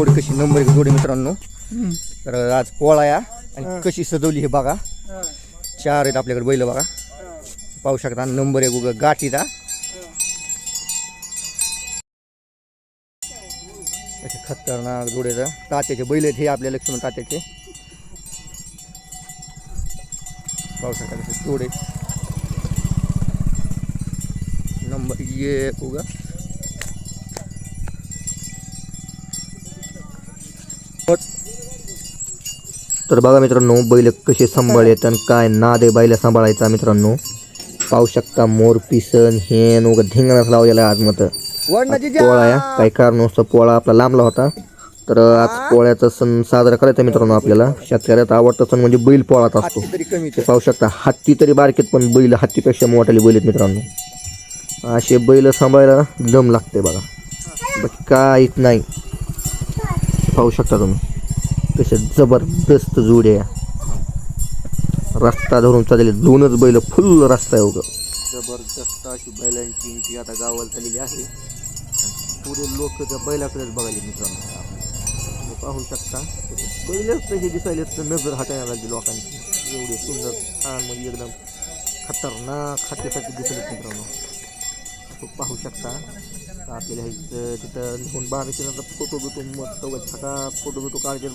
जोडी कशी नंबर एक जोडी मित्रांनो. तर आज पोळा या आणि कशी सजवली हे बघा. चार आहेत आपल्याकडे बैल बघा. पाहू शकता नंबर एक उगा गाठीचा असे खतरनाक जोड्याचं तात्याचे बैल आहेत हे आपल्या लक्ष्मण तात्याचे. पाहू शकता कसे जोडे. नंबर एक उगा. तर बघा मित्रांनो बैल कसे सांभाळत आणि काय नाद आहे बैला सांभाळायचा मित्रांनो. पाहू शकता मोर पिसन हेन उगा धिंगणाच लावलेला आहे आज मत पोळा काही कारणास्तव पोळा आपला लांबला होता. तर आज पोळ्याचा सण साजरा करायचा मित्रांनो आपल्याला. शेतकऱ्याचा आवडता सण म्हणजे बैल पोळाच असतो. पाहू शकता हत्ती तरी बारकेत पण बैल हत्तीपेक्षा मोठाले बैल आहेत मित्रांनो. असे बैल सांभाळायला दम लागते बघा. काहीच नाही. पाहू शकता तुम्ही. कसे जबरदस्त जोड्या रस्ता धरून चाललेले दोनच बैल फुल रस्ता आहे उगं. जबरदस्त अशी बैलांची एंट्री आता गावाला झालेली आहे. पुढे लोक त्या बैलाकडेच बघायला मित्रांनो पाहू शकता. बैलच तसे दिसायले तर नजर हटायला लागली लोकांची. एवढे सुंदर छान म्हणजे एकदम खतरनाक खात्यासाठी दिसले मित्रांनो. पाहू शकता. तिथं फ़ोटो बिटो मस्त फ़ोटो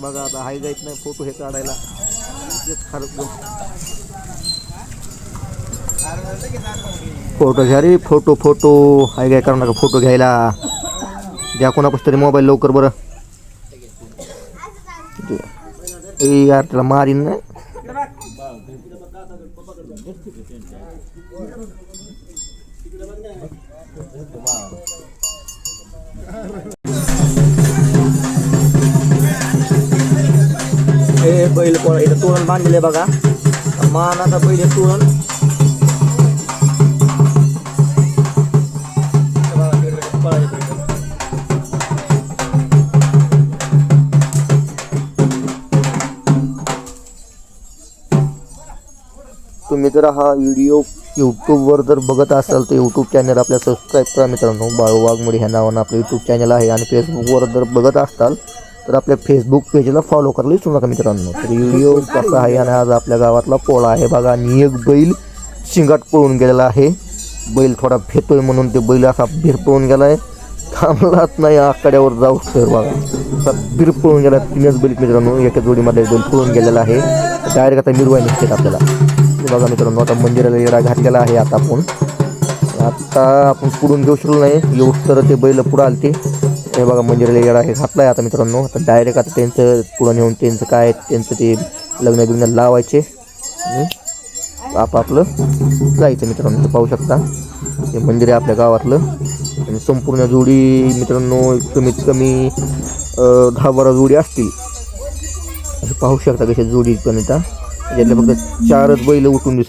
बघा. आता हाय जायचं नाही फ़ोटो हे काढायला. फ़ोटो घ्या रे फ़ोटो फ़ोटो हाय काय करू नका फ़ोटो घ्यायला? तरी मोबाईल लवकर बरं. ए यार, त्याला मारीन नाही हे बैल पोळा इथं तोरण बांधलेलं बघा. मानाचा बैल तोरण. हे तुम्ही जर हा व्हिडिओ यूट्यूबवर जर बघत असाल तर यूट्यूब चॅनल आपल्या सबस्क्राईब करा मित्रांनो. बाळू वाघमोडी ह्या नावानं आपलं यूट्यूब चॅनल आहे आणि फेसबुकवर जर बघत असाल तर आपल्या फेसबुक पेजला फॉलो करायला विसरू नका मित्रांनो. तर व्हिडिओ कसा आहे आणि आज आपल्या गावातला पोळा आहे बघा आणि एक बैल शिंगाट पळून गेलेला आहे. बैल थोडा भेटोय म्हणून ते बैल असा भीर पळून आहे थांबलाच नाही आकड्यावर जाऊ सर बघा असा पळून गेला तीनच बैल मित्रांनो एका जोडीमध्ये दोन पळून गेलेला आहे. डायरेक्ट आता मिरवाय निघते आपल्याला. बघा मित्रांनो आता मंदिराला येडा घातलेला आहे आता आपण. आता आपण पुढून घेऊ शकलो नाही. येऊ तर ते बैल पुढं आलते. हे बघा मंदिराला येडा हे घातला आहे आता मित्रांनो. आता डायरेक्ट आता त्यांचं पुढं नेऊन त्यांचं काय त्यांचं ते लग्न बिग्न लावायचे आपापलं जायचं मित्रांनो पाहू शकता. हे मंदिर आहे आपल्या गावातलं. आणि संपूर्ण जोडी मित्रांनो कमीत कमी दहा बारा जोडी असतील. असं पाहू शकता कशा जोडी पण येतात. त्याच्यातले फक्त चारच बैल उठून दिसत